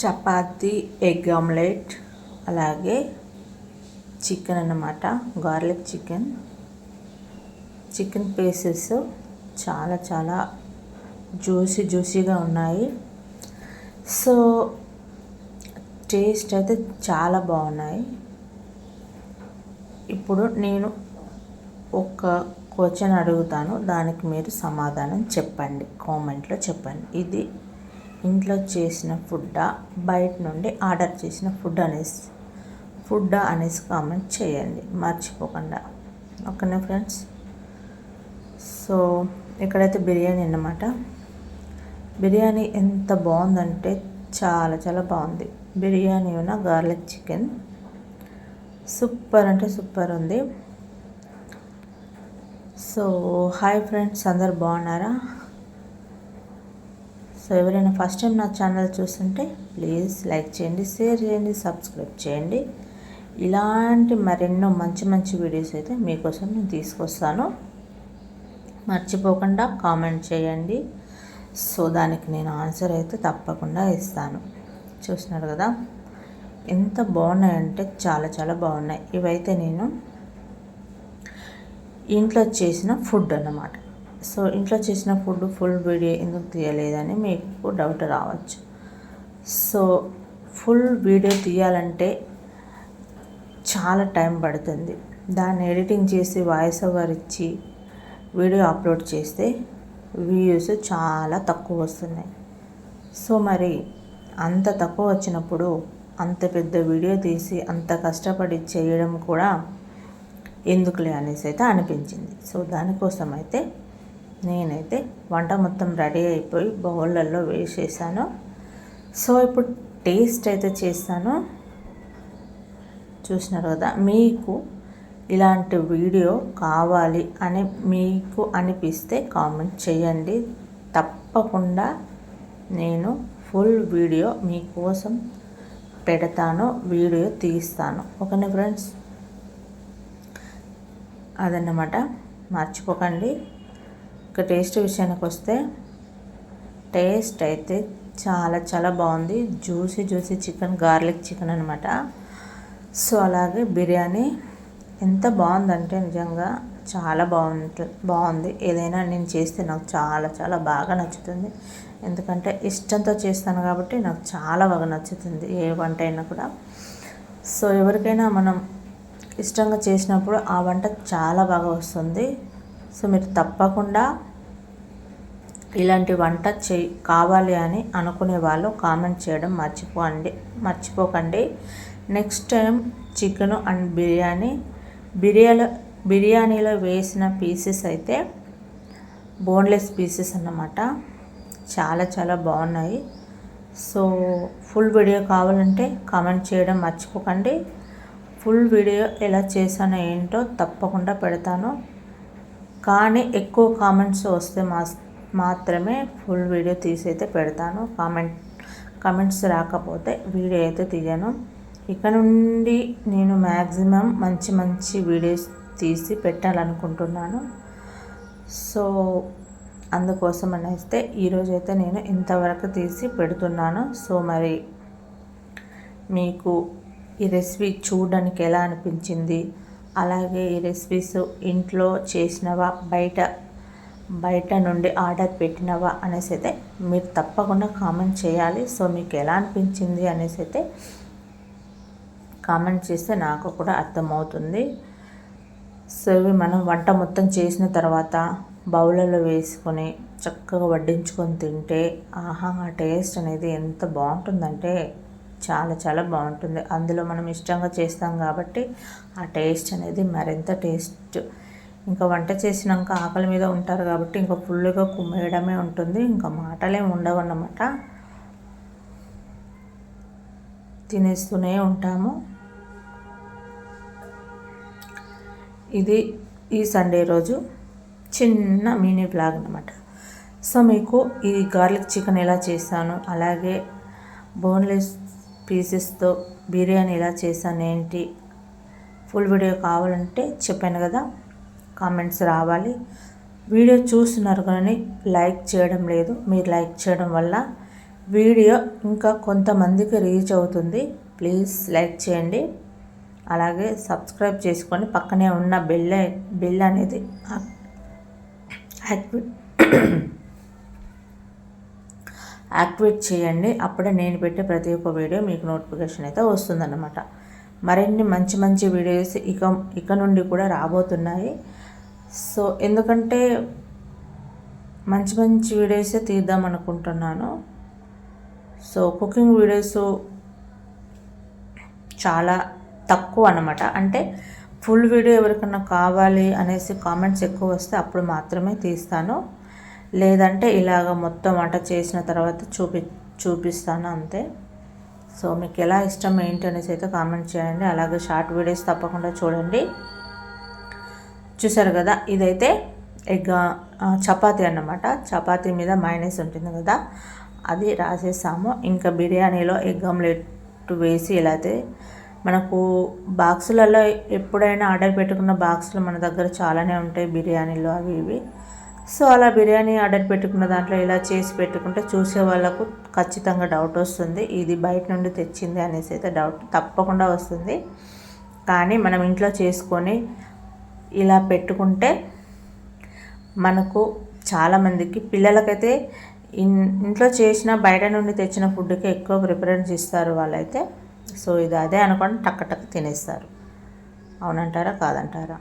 Chapati egg omelette అలాగే chicken అన్నమాట. Garlic chicken. Chicken pieces చాలా చాలా జ్యూసీ జ్యూసీగా ఉన్నాయి. సో టేస్ట్ అయితే చాలా బాగున్నాయి. ఇప్పుడు నేను ఒక క్వశ్చన్ అడుగుతాను. దానికి మీరు సమాధానం చెప్పండి. కామెంట్లో చెప్పండి. ఇది ఇంట్లో చేసిన ఫుడ్డా బయట నుండి ఆర్డర్ చేసిన ఫుడ్ అనేసి ఫుడ్డా అనేసి కామెంట్ చేయండి. మర్చిపోకుండా. ఓకేనా ఫ్రెండ్స్? సో ఇక్కడైతే బిర్యానీ అన్నమాట. బిర్యానీ ఎంత బాగుందంటే చాలా చాలా బాగుంది. బిర్యానీ ఉన్న గార్లిక్ చికెన్. సూపర్ అంటే సూపర్ ఉంది. సో హాయ్ ఫ్రెండ్స్ అందరు బాగున్నారా? సో ఎవరైనా ఫస్ట్ టైం నా ఛానల్ చూస్తుంటే ప్లీజ్ లైక్ చేయండి షేర్ చేయండి సబ్స్క్రైబ్ చేయండి. ఇలాంటి మరెన్నో మంచి మంచి వీడియోస్ అయితే మీకోసం నేను తీసుకొస్తాను. మర్చిపోకుండా కామెంట్ చేయండి. సో దానికి నేను ఆన్సర్ అయితే తప్పకుండా ఇస్తాను. చూస్తున్నారు కదా? ఎంత బాగున్నాయంటే చాలా చాలా బాగున్నాయి. ఇవైతే నేను ఇంట్లో చేసిన ఫుడ్ అన్నమాట. సో ఇంట్లో చేసిన ఫుడ్ ఫుల్ వీడియో ఎందుకు తీయలేదని మీకు డౌట్ రావచ్చు. సో ఫుల్ వీడియో తీయాలంటే చాలా టైం పడుతుంది. దాన్ని ఎడిటింగ్ చేసి వాయిస్ ఓవర్ ఇచ్చి వీడియో అప్లోడ్ చేస్తే వ్యూస్ చాలా తక్కువ వస్తున్నాయి. సో మరి అంత తక్కువ వచ్చినప్పుడు అంత పెద్ద వీడియో తీసి అంత కష్టపడి చేయడం కూడా ఎందుకులే అనేసి అయితే అనిపించింది. సో దానికోసం అయితే నేనైతే వంట మొత్తం రెడీ అయిపోయి బౌళ్ళల్లో వేసేసాను. సో ఇప్పుడు టేస్ట్ అయితే చేస్తాను. చూసినారు కదా మీకు ఇలాంటి వీడియో కావాలి అని మీకు అనిపిస్తే కామెంట్ చేయండి. తప్పకుండా నేను ఫుల్ వీడియో మీకోసం పెడతాను వీడియో తీస్తాను. ఓకేనా ఫ్రెండ్స్? అదన్నమాట. మర్చిపోకండి. ఇక టేస్ట్ విషయానికి వస్తే టేస్ట్ అయితే చాలా చాలా బాగుంది. Juicy juicy chicken garlic chicken అనమాట సో అలాగే బిర్యానీ ఎంత బాగుందంటే నిజంగా చాలా బాగుంటుంది బాగుంది. ఏదైనా నేను చేస్తే నాకు చాలా చాలా బాగా నచ్చుతుంది. ఎందుకంటే ఇష్టంతో చేస్తాను కాబట్టి నాకు చాలా బాగా నచ్చుతుంది ఏ వంట అయినా కూడా. సో ఎవరికైనా మనం ఇష్టంగా చేసినప్పుడు ఆ వంట చాలా బాగా వస్తుంది. సో మీరు తప్పకుండా ఇలాంటి వంట చే కావాలి అని అనుకునే వాళ్ళు కామెంట్ చేయడం మర్చిపోండి మర్చిపోకండి. Next time chicken and biryani biryani బిర్యానీలో వేసిన పీసెస్ అయితే బోన్లెస్ పీసెస్ అన్నమాట. చాలా చాలా బాగున్నాయి. సో ఫుల్ వీడియో కావాలంటే కామెంట్ చేయడం మర్చిపోకండి. ఫుల్ వీడియో ఎలా చేశానో ఏంటో తప్పకుండా పెడతాను. కానీ ఎక్కువ కామెంట్స్ వస్తే మా మాత్రమే ఫుల్ వీడియో తీసి అయితే పెడతాను. కామెంట్ కామెంట్స్ రాకపోతే వీడియో అయితే తీయను. ఇక నుండి నేను మ్యాక్సిమం మంచి మంచి వీడియోస్ తీసి పెట్టాలనుకుంటున్నాను. సో అందుకోసం అనేస్తే ఈరోజైతే నేను ఇంతవరకు తీసి పెడుతున్నాను. సో మరి మీకు ఈ రెసిపీ చూడడానికి ఎలా అనిపించింది? అలాగే ఈ రెసిపీస్ ఇంట్లో చేసినవా బయట బయట నుండి ఆర్డర్ పెట్టినవా అనేసి అయితే మీరు తప్పకుండా కామెంట్ చేయాలి. సో మీకు ఎలా అనిపించింది అనేసి అయితే కామెంట్ చేస్తే నాకు కూడా అర్థమవుతుంది. సో ఇవి మనం వంట మొత్తం చేసిన తర్వాత బౌలలో వేసుకొని చక్కగా వడ్డించుకొని తింటే ఆహా ఆ టేస్ట్ అనేది ఎంత బాగుంటుందంటే చాలా చాలా బాగుంటుంది. అందులో మనం ఇష్టంగా చేస్తాం కాబట్టి ఆ టేస్ట్ అనేది మరింత టేస్ట్. ఇంకా వంట చేసినాక ఆకలి మీద ఉంటారు కాబట్టి ఇంకా ఫుల్గా కుమ్మేయడమే ఉంటుంది. ఇంకా మాటలే ఉండవు అన్నమాట. తినేస్తూనే ఉంటాము. ఇది ఈ సండే రోజు చిన్న మినీ బ్లాగ్ అనమాట సో మీకు ఈ గార్లిక్ చికెన్ ఎలా చేశాను అలాగే బోన్లెస్ పీసెస్తో బిర్యానీ ఎలా చేశాను ఏంటి ఫుల్ వీడియో కావాలంటే చెప్పాను కదా కామెంట్స్ రావాలి. వీడియో చూస్తున్నారు కానీ లైక్ చేయడం లేదు. మీరు లైక్ చేయడం వల్ల వీడియో ఇంకా కొంతమందికి రీచ్ అవుతుంది. ప్లీజ్ లైక్ చేయండి. అలాగే సబ్స్క్రైబ్ చేసుకొని పక్కనే ఉన్న బెల్ బెల్ అనేది యాక్టివేట్ యాక్టివేట్ చేయండి. అప్పుడే నేను పెట్టే ప్రతి ఒక్క వీడియో మీకు నోటిఫికేషన్ అయితే వస్తుందన్నమాట. మరిన్ని మంచి మంచి వీడియోస్ ఇక ఇక నుండి కూడా రాబోతున్నాయి. సో ఎందుకంటే మంచి మంచి వీడియోసే తీద్దాం అనుకుంటున్నాను. సో కుకింగ్ వీడియోస్ చాలా తక్కువ అనమాట అంటే ఫుల్ వీడియో ఎవరికన్నా కావాలి అనేసి కామెంట్స్ ఎక్కువ వస్తే అప్పుడు మాత్రమే తీస్తాను. లేదంటే ఇలాగ మొత్తం వంట చేసిన తర్వాత చూపి చూపిస్తాను అంతే. సో మీకు ఎలా ఇష్టం ఏంటి అనేసి అయితే కామెంట్ చేయండి. అలాగే షార్ట్ వీడియోస్ తప్పకుండా చూడండి. చూసారు కదా ఇదైతే ఎగ్ చపాతీ అన్నమాట. చపాతీ మీద మైనస్ ఉంటుంది కదా అది రాసేసాము. ఇంకా బిర్యానీలో ఎగ్ ఆమ్లెట్ వేసి ఇలా అయితే మనకు బాక్సులలో ఎప్పుడైనా ఆర్డర్ పెట్టుకున్న బాక్సులు మన దగ్గర చాలానే ఉంటాయి బిర్యానీలు అవి ఇవి. సో అలా బిర్యానీ ఆర్డర్ పెట్టుకున్న దాంట్లో ఇలా చేసి పెట్టుకుంటే చూసే వాళ్ళకు ఖచ్చితంగా డౌట్ వస్తుంది. ఇది బయట నుండి తెచ్చింది అనేసి అయితే డౌట్ తప్పకుండా వస్తుంది. కానీ మనం ఇంట్లో చేసుకొని ఇలా పెట్టుకుంటే మనకు చాలామందికి పిల్లలకైతే ఇన్ ఇంట్లో చేసిన బయట నుండి తెచ్చిన ఫుడ్కి ఎక్కువ ప్రిఫరెన్స్ ఇస్తారు వాళ్ళైతే. సో ఇది అదే అనుకోండి టక్క టక్క తినేస్తారు. అవునంటారా? కాదంటారా?